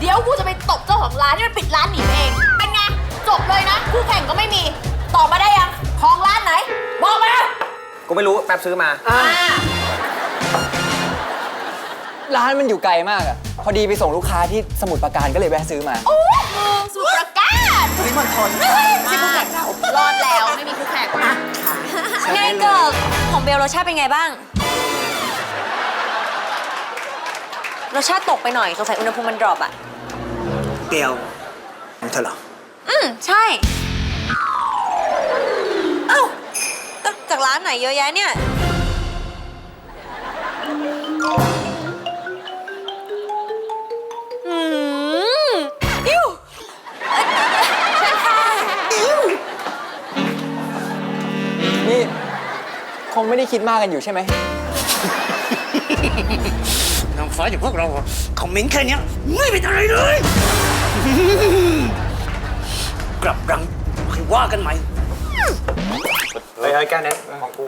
เดี๋ยวกูจะไปตบเจ้าของร้านที่มันปิดร้านหนีเอง เป็นไง จบเลยนะ คู่แข่งก็ไม่มี ตอบมาได้ยัง ของร้านไหน บอกมากูไม่รู้แป๊บซื้อมา อ่าร้านมันอยู่ไกลมากอะพอดีไปส่งลูกค้าที่สมุทรปราการก็เลยแวะซื้อมา โอ้มึงสุดประกาศปริมณฑลไม่ใช่คู่แข่งเรารอดแล้วไม่มีคู่แข่งอะไงเกิกของเบลรสชาติเป็นไงบ้าง รสชาติตกไปหน่อยสงสัยอุณหภูมิมันดรอปอะเดียวเธอเหรออืมใช่ เอ้าก็จากร้านไหนเยอะแยะเนี่ย อืมอิ้วนี่ คงไม่ได้คิดมากกันอยู่ใช่ไหมนาง ฟ้าอย่างพวกเราคอมเมนต์แค่เนี้ยไม่เป็นอะไรเลย กลับรังให้ว่ากันใหม่ เฮ้ยเฮ้ยแก้วนี้ของกู